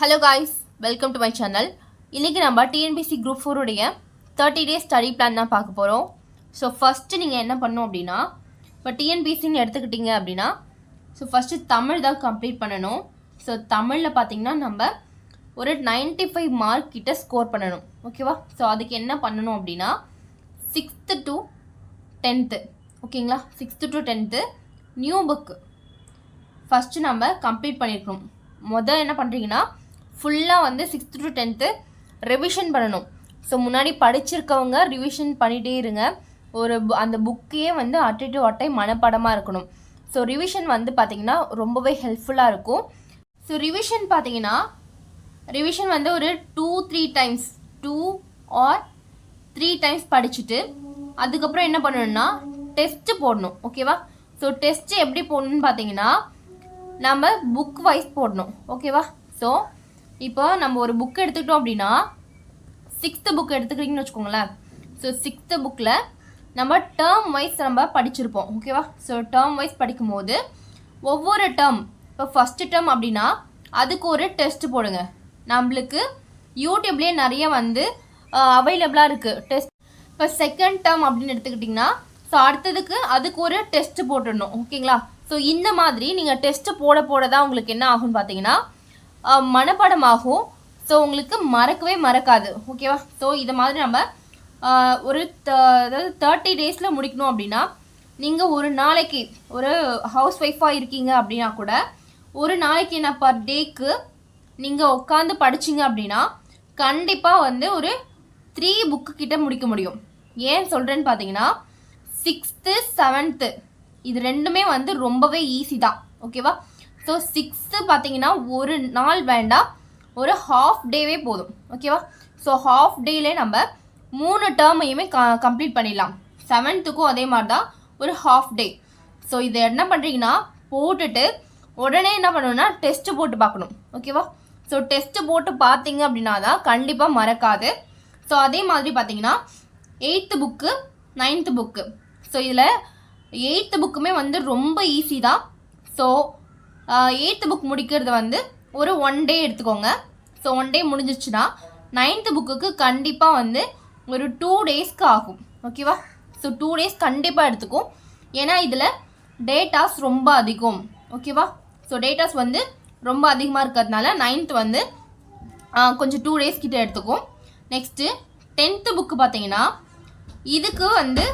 Hello guys welcome to my channel இன்றைக்கி நம்ம TNPSC group ஃபோருடைய தேர்ட்டி டேஸ் ஸ்டடி பிளான் தான் பார்க்க போகிறோம் ஸோ ஃபஸ்ட்டு நீங்கள் என்ன பண்ணணும் அப்படின்னா இப்போ டிஎன்பிசின்னு எடுத்துக்கிட்டீங்க அப்படின்னா ஸோ ஃபஸ்ட்டு தமிழ் தான் கம்ப்ளீட் பண்ணணும். ஸோ தமிழில் பார்த்தீங்கன்னா நம்ம ஒரு 95 ஃபைவ் மார்க் கிட்ட ஸ்கோர் பண்ணணும். ஓகேவா ஸோ அதுக்கு என்ன பண்ணணும் அப்படின்னா சிக்ஸ்த்து டு டென்த்து ஓகேங்களா sixth to tenth new book first நம்ம கம்ப்ளீட் பண்ணியிருக்கணும் மொதல் என்ன பண்ணுறீங்கன்னா ஃபுல்லாக வந்து சிக்ஸ்த்து டு டென்த்து ரிவிஷன் பண்ணணும். ஸோ முன்னாடி படிச்சிருக்கவங்க ரிவிஷன் பண்ணிகிட்டே இருங்க. ஒரு அந்த புக்கையே வந்து அட்டை டு அட்டை மனப்பாடமாக இருக்கணும். ஸோ ரிவிஷன் வந்து பார்த்திங்கன்னா ரொம்பவே ஹெல்ப்ஃபுல்லாக இருக்கும். ஸோ ரிவிஷன் பார்த்தீங்கன்னா ரிவிஷன் வந்து ஒரு two three times two or three times படிச்சுட்டு அதுக்கப்புறம் என்ன பண்ணணும்னா டெஸ்ட்டு போடணும். ஓகேவா ஸோ டெஸ்ட்டு எப்படி போடணும்னு பார்த்தீங்கன்னா நம்ம புக் வைஸ் போடணும் ஓகேவா ஸோ இப்போ நம்ம ஒரு புக் எடுத்துக்கிட்டோம் அப்படின்னா சிக்ஸ்த்து புக் எடுத்துக்கிறீங்கன்னு வச்சுக்கோங்களேன். ஸோ சிக்ஸ்த்து புக்கில் நம்ம டேர்ம் வைஸ் நம்ம படிச்சிருப்போம் ஓகேவா ஸோ டேர்ம் வைஸ் படிக்கும்போது ஒவ்வொரு டேர்ம் இப்போ ஃபஸ்ட்டு டேர்ம் அப்படின்னா அதுக்கு ஒரு டெஸ்ட் போடுங்க. நம்மளுக்கு யூடியூப்லேயே நிறைய வந்து அவைலபிளாக இருக்குது டெஸ்ட் இப்போ செகண்ட் டேர்ம் அப்படின்னு எடுத்துக்கிட்டிங்கன்னா ஸோ அடுத்ததுக்கு அதுக்கு ஒரு டெஸ்ட் போட்டுடணும் ஓகேங்களா ஸோ இந்த மாதிரி நீங்கள் டெஸ்ட்டு போட போட தான் உங்களுக்கு என்ன ஆகும்னு பார்த்தீங்கன்னா மனப்பாடமாகும். ஸோ உங்களுக்கு மறக்கவே மறக்காது. ஓகேவா ஸோ இதை மாதிரி நம்ம ஒரு த- அதாவது தேர்ட்டி டேஸில் முடிக்கணும் அப்படின்னா நீங்கள் ஒரு நாளைக்கு ஒரு ஹவுஸ் ஒய்ஃபாக இருக்கீங்க அப்படின்னா கூட ஒரு நாளைக்கு என்ன பர் டேக்கு நீங்கள் உட்காந்து படிச்சீங்க அப்படின்னா கண்டிப்பாக வந்து ஒரு த்ரீ புக்கு கிட்ட முடிக்க முடியும். ஏன் சொல்கிறேன்னு பார்த்தீங்கன்னா சிக்ஸ்த்து செவன்த்து இது ரெண்டுமே வந்து ரொம்பவே ஈஸி தான். ஓகேவா ஸோ சிக்ஸ்த்து பார்த்தீங்கன்னா ஒரு நாள் வேண்டாம் ஒரு ஹாஃப் டேவே போதும். ஓகேவா ஸோ ஹாஃப் டேலே நம்ம மூணு டேர்மையுமே க கம்ப்ளீட் பண்ணிடலாம். செவன்த்துக்கும் அதே மாதிரி தான் ஒரு ஹாஃப் டே ஸோ இதை என்ன பண்ணுறீங்கன்னா போட்டுட்டு உடனே என்ன பண்ணணும்னா டெஸ்ட்டு போட்டு பார்க்கணும். ஓகேவா ஸோ டெஸ்ட்டு போட்டு பார்த்தீங்க அப்படின்னா தான் கண்டிப்பாக மறக்காது. ஸோ அதே மாதிரி பார்த்தீங்கன்னா eighth book ninth book so இதில் எயித்து புக்குமே வந்து ரொம்ப ஈஸி தான். ஸோ எயித்து புக் முடிக்கிறது வந்து ஒரு ஒன் டே எடுத்துக்கோங்க. ஸோ ஒன் டே முடிஞ்சிச்சுன்னா நைன்த்து புக்குக்கு கண்டிப்பாக வந்து ஒரு டூ டேஸ்க்கு ஆகும். ஓகேவா ஸோ டூ டேஸ் கண்டிப்பாக எடுத்துக்கும். ஏன்னா இதில் டேட்டாஸ் ரொம்ப அதிகம். ஓகேவா ஸோ டேட்டாஸ் வந்து ரொம்ப அதிகமாக இருக்கிறதுனால நைன்த் வந்து கொஞ்சம் டூ டேஸ் கிட்ட எடுத்துக்கும். நெக்ஸ்ட்டு டென்த்து புக்கு பார்த்தீங்கன்னா இதுக்கு வந்து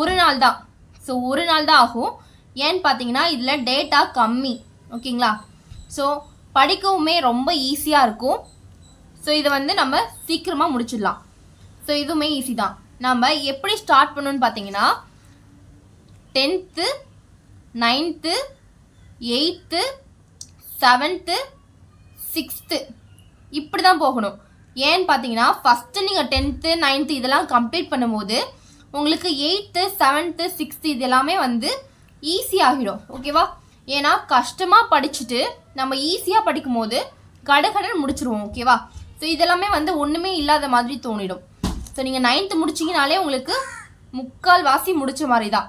ஒரு நாள் தான். ஸோ ஒரு நாள் தான் ஆகும். ஏன்னு பார்த்தீங்கன்னா இதில் டேட்டா கம்மி. ஓகேங்களா? ஸோ படிக்கவுமே ரொம்ப ஈஸியாக இருக்கும். ஸோ இதை வந்து நம்ம சீக்கிரமாக முடிச்சிடலாம். ஸோ இதுவுமே ஈஸி தான். நம்ம எப்படி ஸ்டார்ட் பண்ணணும்னு பார்த்தீங்கன்னா tenth ninth eighth seventh sixth இப்படி தான் போகணும். ஏன்னு பார்த்தீங்கன்னா ஃபஸ்ட்டு நீங்கள் டென்த்து நைன்த்து இதெல்லாம் கம்ப்ளீட் பண்ணும்போது உங்களுக்கு எயித்து செவன்த்து சிக்ஸ்த்து இது எல்லாமே வந்து ஈஸி ஆகிடும். ஓகேவா ஏன்னா கஷ்டமாக படிச்சுட்டு நம்ம ஈஸியாக படிக்கும்போது கடகடன் முடிச்சிருவோம் ஓகேவா ஸோ இதெல்லாமே வந்து ஒன்றுமே இல்லாத மாதிரி தோணிடும். ஸோ நீங்கள் நைன்த்து முடிச்சிங்கனாலே உங்களுக்கு முக்கால் வாசி முடிச்ச மாதிரி தான்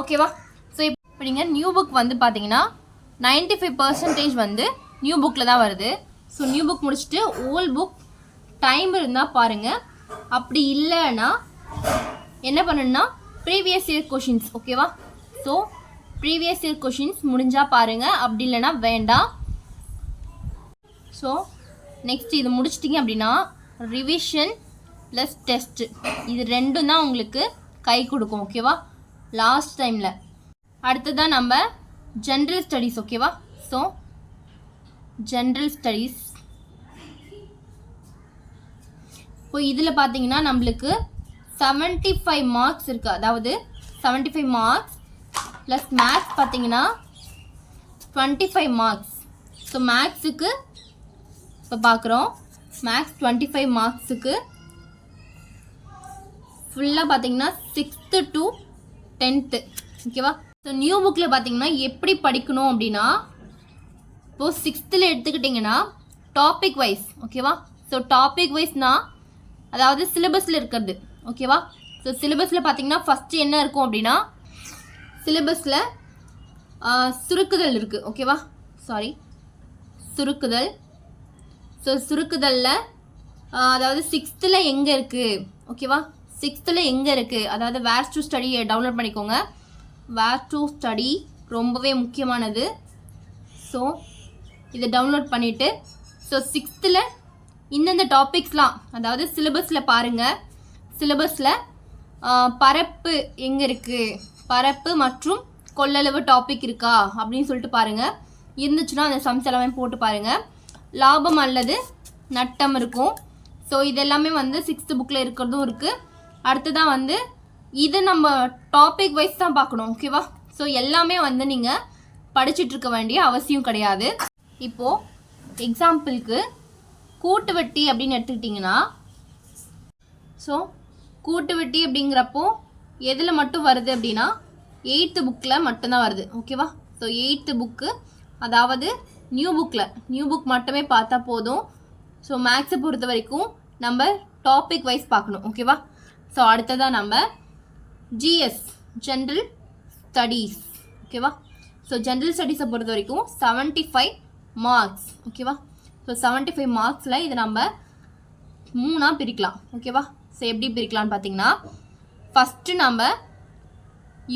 ஓகேவா ஸோ இப்போ நீங்கள் நியூ புக் வந்து பார்த்தீங்கன்னா 95% ஃபைவ் பர்சன்டேஜ் வந்து நியூ புக்கில் தான் வருது. ஸோ நியூ புக் முடிச்சுட்டு ஓல்ட் புக் டைம் இருந்தால் பாருங்கள் அப்படி இல்லைன்னா என்ன பண்ணணும்னா ப்ரீவியஸ் இயர் கொஷின்ஸ் ஓகேவா ஸோ ப்ரீவியஸ் இயர் கொஷின்ஸ் முடிஞ்சால் பாருங்கள் அப்படி இல்லைன்னா வேண்டாம். ஸோ நெக்ஸ்ட் இது முடிச்சிட்டிங்க அப்படின்னா ரிவிஷன் ப்ளஸ் டெஸ்ட்டு இது ரெண்டும் தான் உங்களுக்கு கை கொடுக்கும் ஓகேவா லாஸ்ட் டைமில் அடுத்ததான் நம்ம ஜென்ரல் ஸ்டடீஸ் ஓகேவா ஸோ ஜென்ரல் ஸ்டடீஸ் இப்போ இதில் பார்த்தீங்கன்னா நம்மளுக்கு 75 ஃபைவ் மார்க்ஸ் இருக்குது அதாவது 75 ஃபைவ் மார்க்ஸ் ப்ளஸ் மேக்ஸ் பார்த்தீங்கன்னா டுவெண்ட்டி ஃபைவ் மார்க்ஸ் ஸோ மேக்ஸுக்கு இப்போ பார்க்குறோம். மேக்ஸ் டுவெண்ட்டி ஃபைவ் மார்க்ஸுக்கு ஃபுல்லாக பார்த்தீங்கன்னா சிக்ஸ்த்து டு டென்த்து ஓகேவா ஸோ நியூ புக்கில் பார்த்தீங்கன்னா எப்படி படிக்கணும் அப்படின்னா இப்போது சிக்ஸ்த்தில் எடுத்துக்கிட்டிங்கன்னா டாபிக் வைஸ் ஓகேவா ஸோ டாபிக் வைஸ்னா அதாவது சிலபஸில் இருக்கிறது. ஓகேவா ஸோ சிலபஸில் பார்த்தீங்கன்னா ஃபஸ்ட்டு என்ன இருக்கும் அப்படின்னா சிலபஸில் சுருக்குதல் இருக்குது ஓகேவா சாரி சுருக்குதல். ஸோ சுருக்குதலில் அதாவது சிக்ஸ்த்தில் எங்கே இருக்குது ஓகேவா சிக்ஸ்த்தில் எங்கே இருக்குது அதாவது வேர் டு ஸ்டடியை டவுன்லோட் பண்ணிக்கோங்க. வேர் டு ஸ்டடி ரொம்பவே முக்கியமானது. ஸோ இதை டவுன்லோட் பண்ணிவிட்டு ஸோ சிக்ஸ்த்தில் இந்தந்த டாபிக்ஸ்லாம் அதாவது சிலபஸில் பாருங்கள் சிலபஸில் பரப்பு எங்கே இருக்குது பரப்பு மற்றும் கொள்ளளவு டாபிக் இருக்கா அப்படின்னு சொல்லிட்டு பாருங்கள் இருந்துச்சுன்னா அந்த சம்ஸ் எல்லாமே போட்டு பாருங்கள் லாபம் அல்லது நட்டம் இருக்கும். ஸோ இதெல்லாமே வந்து சிக்ஸ்த்து புக்கில் இருக்கிறதும் இருக்குது அடுத்ததான் வந்து இது நம்ம டாபிக் வைஸ் தான் பார்க்கணும் ஓகேவா ஸோ எல்லாமே வந்து நீங்கள் படிச்சுட்டு இருக்க வேண்டிய அவசியம் கிடையாது. இப்போது எக்ஸாம்பிளுக்கு கூட்டு வட்டி அப்படின்னு எடுத்துக்கிட்டிங்கன்னா ஸோ கூட்டு வட்டி அப்படிங்கிறப்போ எதில் மட்டும் வருது அப்படின்னா எயித்து புக்கில் மட்டும்தான் வருது. ஓகேவா ஸோ எயித்து புக்கு அதாவது நியூ புக்கில் நியூ புக் மட்டுமே பார்த்தா போதும். ஸோ மேக்ஸை பொறுத்த வரைக்கும் நம்ம டாபிக் வைஸ் பார்க்கணும். ஓகேவா ஸோ அடுத்ததாக நம்ம ஜிஎஸ் ஜென்ரல் ஸ்டடீஸ் ஓகேவா ஸோ ஜென்ரல் ஸ்டடீஸை பொறுத்த வரைக்கும் செவன்ட்டி ஃபைவ் மார்க்ஸ் ஓகேவா ஸோ செவன்ட்டி ஃபைவ் மார்க்ஸில் இதை நம்ம மூணாக பிரிக்கலாம். ஓகேவா ஸோ எப்படி பிரிக்கலாம்னு பார்த்தீங்கன்னா ஃபஸ்ட்டு நம்ம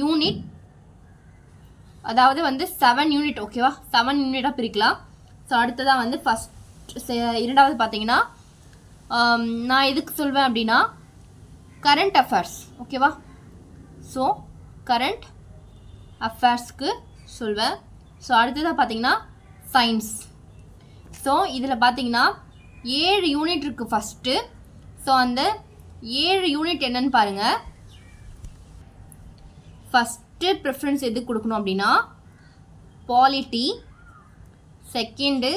யூனிட் அதாவது வந்து செவன் யூனிட் ஓகேவா செவன் யூனிட்டாக பிரிக்கலாம். ஸோ அடுத்ததாக வந்து ஃபஸ்ட் இரண்டாவது பார்த்தீங்கன்னா um, நான் எதுக்கு சொல்வேன் அப்படின்னா கரண்ட் அஃபேர்ஸ் ஓகேவா ஸோ கரண்ட் அஃபேர்ஸ்க்கு சொல்வேன். ஸோ அடுத்ததாக பார்த்தீங்கன்னா சயின்ஸ் ஸோ இதில் பார்த்தீங்கன்னா ஏழு யூனிட் இருக்குது ஃபஸ்ட்டு ஸோ அந்த ஏழு யூனிட் என்னன்னு பாருங்கள் ஃபஸ்ட்டு ப்ரிஃபரன்ஸ் எது கொடுக்கணும் அப்படின்னா polity second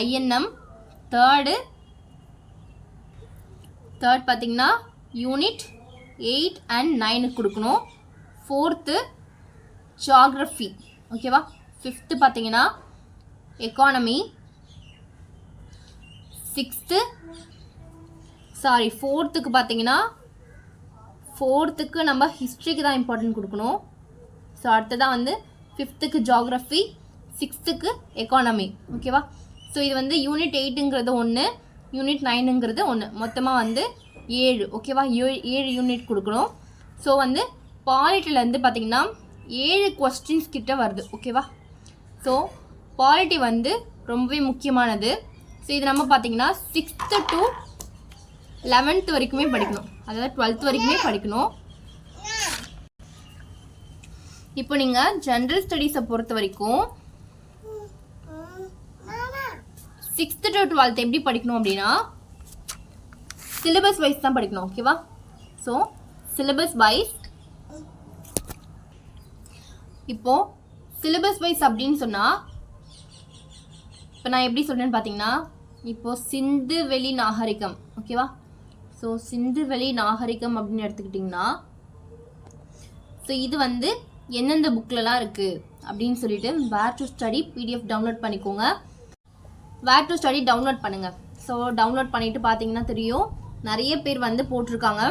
INM third third பார்த்தீங்கன்னா யூனிட் எயிட் அண்ட் நைனுக்கு கொடுக்கணும். ஃபோர்த்து ஜாகிரஃபி ஓகேவா ஃபிஃப்த்து பார்த்தீங்கன்னா எக்கானமி சிக்ஸ்த்து சாரி ஃபோர்த்துக்கு பார்த்தீங்கன்னா ஃபோர்த்துக்கு நம்ம ஹிஸ்ட்ரிக்கு தான் இம்பார்ட்டன்ட் கொடுக்கணும். ஸோ அடுத்ததான் வந்து ஃபிஃப்த்துக்கு ஜாகிரஃபி சிக்ஸ்த்துக்கு எக்கானமி ஓகேவா ஸோ இது வந்து யூனிட் எயிட்டுங்கிறது ஒன்று யூனிட் நைனுங்கிறது ஒன்று மொத்தமாக வந்து ஏழு. ஓகேவா ஏழு ஏழு யூனிட் கொடுக்கணும். ஸோ வந்து பாலிட்டிலேருந்து பார்த்தீங்கன்னா ஏழு கொஸ்டின்ஸ் கிட்ட வருது. ஓகேவா ஸோ பாலிட்டி வந்து ரொம்பவே முக்கியமானது. ஸோ இது நம்ம பார்த்தீங்கன்னா சிக்ஸ்த்து டு லெவன்த் வரைக்குமே படிக்கணும். அதாவது டுவெல்த் வரைக்குமே படிக்கணும். இப்போ நீங்கள் ஜென்ரல் ஸ்டடீஸை பொறுத்த வரைக்கும் சிக்ஸ்த்து டு டுவெல்த் எப்படி படிக்கணும் அப்படின்னா சிலபஸ் வைஸ் தான் படிக்கணும் ஓகேவா ஸோ சிலபஸ் வைஸ் இப்போ சிலபஸ் வைஸ் அப்படின்னு சொன்னால் இப்போ நான் எப்படி சொல்கிறேன்னு பார்த்தீங்கன்னா இப்போ சிந்து வெளி நாகரிகம் ஓகேவா ஸோ சிந்து வெளி நாகரிகம் அப்படின்னு எடுத்துக்கிட்டிங்கன்னா ஸோ இது வந்து எந்தெந்த புக்லலாம் இருக்குது அப்படின்னு சொல்லிட்டு where to study PDF download பண்ணிக்கோங்க. வேர் டு ஸ்டடி டவுன்லோட் பண்ணுங்கள் ஸோ டவுன்லோட் பண்ணிட்டு பார்த்தீங்கன்னா தெரியும். நிறைய பேர் வந்து போட்டிருக்காங்க.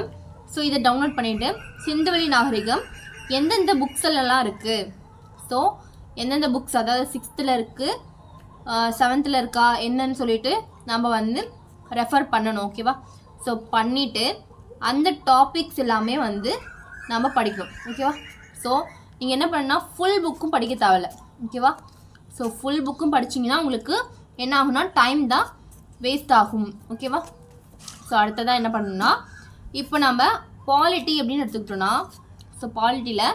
ஸோ இதை டவுன்லோட் பண்ணிவிட்டு சிந்துவெளி நாகரிகம் எந்தெந்த புக்ஸ்லலாம் இருக்குது ஸோ எந்தெந்த புக்ஸ் அதாவது சிக்ஸ்த்தில் இருக்குது செவன்த்தில் இருக்கா என்னன்னு சொல்லிட்டு நம்ம வந்து ரெஃபர் பண்ணணும் ஓகேவா ஸோ பண்ணிவிட்டு அந்த டாபிக்ஸ் எல்லாமே வந்து நம்ம படிக்கணும். ஓகேவா ஸோ நீங்கள் என்ன பண்ணா ஃபுல் புக்கும் படிக்க தேவையில்ல. ஓகேவா ஸோ ஃபுல் புக்கும் படிச்சிங்கன்னா உங்களுக்கு என்ன ஆகும்னா டைம் தான் வேஸ்ட் ஆகும். ஓகேவா ஸோ அடுத்ததாக என்ன பண்ணணும்னா இப்போ நம்ம பாலிட்டி அப்படின்னு எடுத்துக்கிட்டோம்னா ஸோ பாலிட்டியில்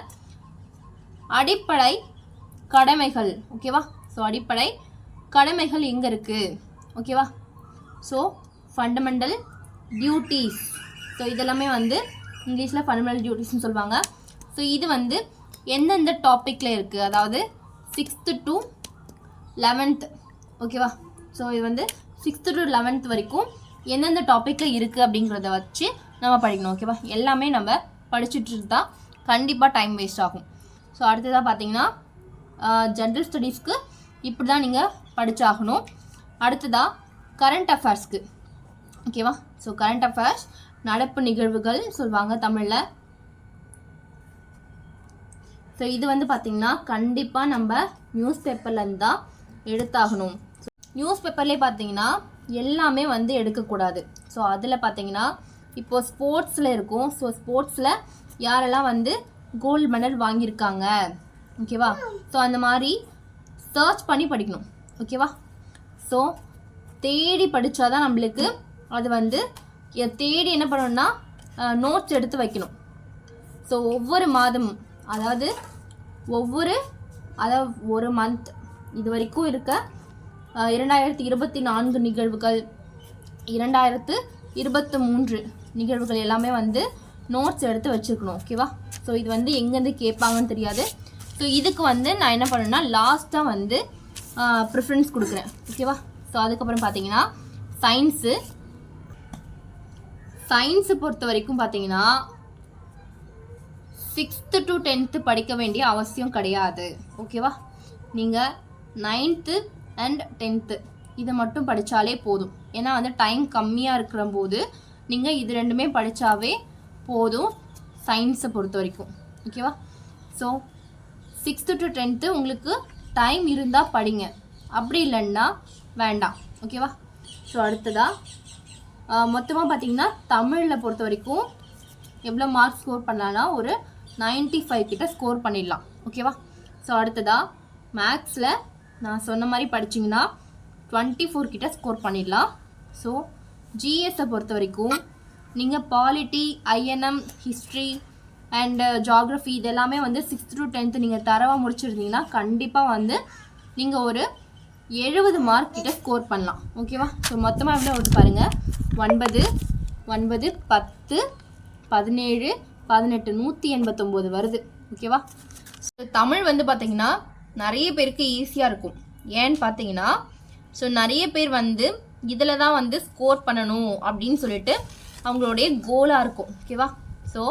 அடிப்படை கடமைகள். ஓகேவா ஸோ அடிப்படை கடமைகள் எங்கே இருக்குது ஓகேவா ஸோ ஃபண்டமெண்டல் டியூட்டிஸ் ஸோ இதெல்லாமே வந்து இங்கிலீஷில் ஃபண்டமெண்டல் டியூட்டிஸ்னு சொல்லுவாங்க. ஸோ இது வந்து எந்தெந்த டாப்பிக்கில் இருக்குது அதாவது சிக்ஸ்த்து டு லெவன்த் ஓகேவா ஸோ இது வந்து சிக்ஸ்த்து டு லெவன்த் வரைக்கும் எந்தெந்த டாப்பிக்கில் இருக்குது அப்படிங்கிறத வச்சு நம்ம படிக்கணும். ஓகேவா எல்லாமே நம்ம படிச்சுட்டு கண்டிப்பாக டைம் வேஸ்ட் ஆகும். ஸோ அடுத்ததாக பார்த்தீங்கன்னா ஜென்ரல் ஸ்டடீஸ்க்கு இப்படி தான் நீங்கள் படித்தாகணும் அடுத்ததாக கரண்ட் அஃபேர்ஸ்க்கு ஓகேவா ஸோ கரண்ட் அஃபேர்ஸ் நடப்பு நிகழ்வுகள் சொல்லுவாங்க தமிழில். ஸோ இது வந்து பார்த்திங்கன்னா கண்டிப்பாக நம்ம நியூஸ் பேப்பர்லேருந்து தான் எடுத்தாகணும். நியூஸ் பேப்பர்லேயே பார்த்தீங்கன்னா எல்லாமே வந்து எடுக்கக்கூடாது. ஸோ அதில் பார்த்தீங்கன்னா இப்போ ஸ்போர்ட்ஸில் இருக்கும். ஸோ ஸ்போர்ட்ஸில் யாரெல்லாம் வந்து கோல்டு மெடல் வாங்கியிருக்காங்க? ஓகேவா ஸோ அந்த மாதிரி சர்ச் பண்ணி படிக்கணும். ஓகேவா ஸோ தேடி படித்தாதான் நம்மளுக்கு அது வந்து எ- தேடி என்ன பண்ணணும்னா நோட்ஸ் எடுத்து வைக்கணும். ஸோ ஒவ்வொரு மாதமும் அதாவது ஒவ்வொரு அதாவது ஒரு மந்த் இது வரைக்கும் இருக்க இரண்டாயிரத்தி இருபத்தி நான்கு நிகழ்வுகள் இரண்டாயிரத்து இருபத்து மூன்று நிகழ்வுகள் எல்லாமே வந்து நோட்ஸ் எடுத்து வச்சுருக்கணும் ஓகேவா ஸோ இது வந்து எங்கேருந்து கேட்பாங்கன்னு தெரியாது. ஸோ இதுக்கு வந்து நான் என்ன பண்ணேன்னா லாஸ்ட்டாக வந்து ப்ரிஃபரன்ஸ் கொடுக்குறேன் ஓகேவா ஸோ அதுக்கப்புறம் பார்த்தீங்கன்னா சயின்ஸு சயின்ஸை பொறுத்த வரைக்கும் பார்த்தீங்கன்னா சிக்ஸ்த்து டு டென்த்து படிக்க வேண்டிய அவசியம் கிடையாது. ஓகேவா நீங்கள் நைன்த்து அண்ட் டென்த்து இதை மட்டும் படித்தாலே போதும். ஏன்னா வந்து டைம் கம்மியாக இருக்கிற போது நீங்கள் இது ரெண்டுமே படித்தாவே போதும் சயின்ஸை பொறுத்த வரைக்கும். ஓகேவா ஸோ சிக்ஸ்த்து டு டென்த்து உங்களுக்கு டைம் இருந்தால் படிங்க. அப்படி இல்லைன்னா வேண்டாம். ஓகேவா ஸோ அடுத்ததாக மொத்தமாக பார்த்தீங்கன்னா தமிழில் பொறுத்த வரைக்கும் எவ்வளோ மார்க் ஸ்கோர் பண்ணலான்னா ஒரு 95 ஃபைவ் கிட்ட ஸ்கோர் பண்ணிடலாம். ஓகேவா ஸோ அடுத்ததாக மேக்ஸில் நான் சொன்ன மாதிரி படிச்சிங்கன்னா டுவெண்ட்டி ஃபோர் கிட்ட ஸ்கோர் பண்ணிடலாம். ஸோ ஜிஎஸை பொறுத்த வரைக்கும் நீங்கள் polity INM history and geography இதெல்லாமே வந்து சிக்ஸ்த் டு டென்த்து நீங்கள் தரவாக முடிச்சிருந்தீங்கன்னா கண்டிப்பாக வந்து நீங்கள் ஒரு எழுபது மார்க் கிட்ட ஸ்கோர் பண்ணலாம். ஓகேவா ஸோ மொத்தமாக எவ்வளோ வருது பாருங்கள் ஒன்பது ஒன்பது பத்து பதினேழு பதினெட்டு நூற்றி எண்பத்தொம்போது வருது. ஓகேவா ஸோ தமிழ் வந்து பார்த்தீங்கன்னா நிறைய பேருக்கு ஈஸியாக இருக்கும். ஏன்னு பார்த்தீங்கன்னா ஸோ நிறைய பேர் வந்து இதில் தான் வந்து ஸ்கோர் பண்ணணும் அப்படின்னு சொல்லிட்டு அவங்களுடைய கோலாக இருக்கும். ஓகேவா ஸோ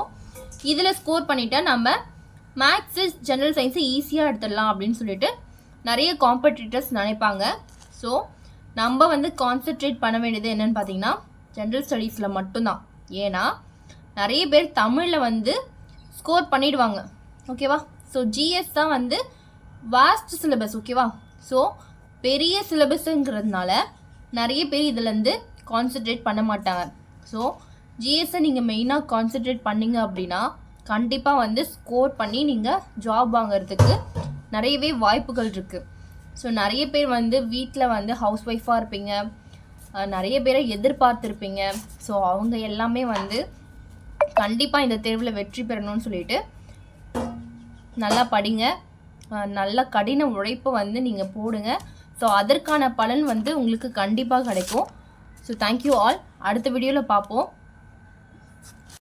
இதில் ஸ்கோர் பண்ணிட்டா நம்ம மேக்ஸு ஜென்ரல் சயின்ஸு ஈஸியாக எடுத்துடலாம் அப்படின்னு சொல்லிட்டு நிறைய காம்படிட்டர்ஸ் நினைப்பாங்க. ஸோ நம்ம வந்து கான்சென்ட்ரேட் பண்ண வேண்டியது என்னன்னு பார்த்தீங்கன்னா ஜென்ரல் ஸ்டடீஸில் மட்டும்தான். ஏன்னா நிறைய பேர் தமிழில் வந்து ஸ்கோர் பண்ணிடுவாங்க. ஓகேவா ஸோ ஜிஎஸ் தான் வந்து வாஸ்ட் சிலபஸ் ஓகேவா ஸோ பெரிய சிலபஸுங்கிறதுனால நிறைய பேர் இதுலேருந்து கான்சென்ட்ரேட் பண்ண மாட்டாங்க. ஸோ ஜிஎஸ்ஸை நீங்கள் மெயினாக கான்சென்ட்ரேட் பண்ணிங்க அப்படின்னா கண்டிப்பாக வந்து ஸ்கோர் பண்ணி நீங்கள் ஜாப் வாங்குறதுக்கு நிறையவே வாய்ப்புகள் இருக்குது ஸோ நிறைய பேர் வந்து வீட்டில் வந்து ஹவுஸ் ஒய்ஃபாக இருப்பீங்க. நிறைய பேரை எதிர்பார்த்துருப்பீங்க. ஸோ அவங்க எல்லாமே வந்து கண்டிப்பாக இந்த தேர்வில் வெற்றி பெறணும்னு சொல்லிட்டு நல்லா படிங்க. நல்ல கடின உழைப்பை வந்து நீங்கள் போடுங்க. ஸோ அதற்கான பலன் வந்து உங்களுக்கு கண்டிப்பாக கிடைக்கும். ஸோ தேங்க்யூ ஆல் அடுத்த வீடியோவில் பார்ப்போம்.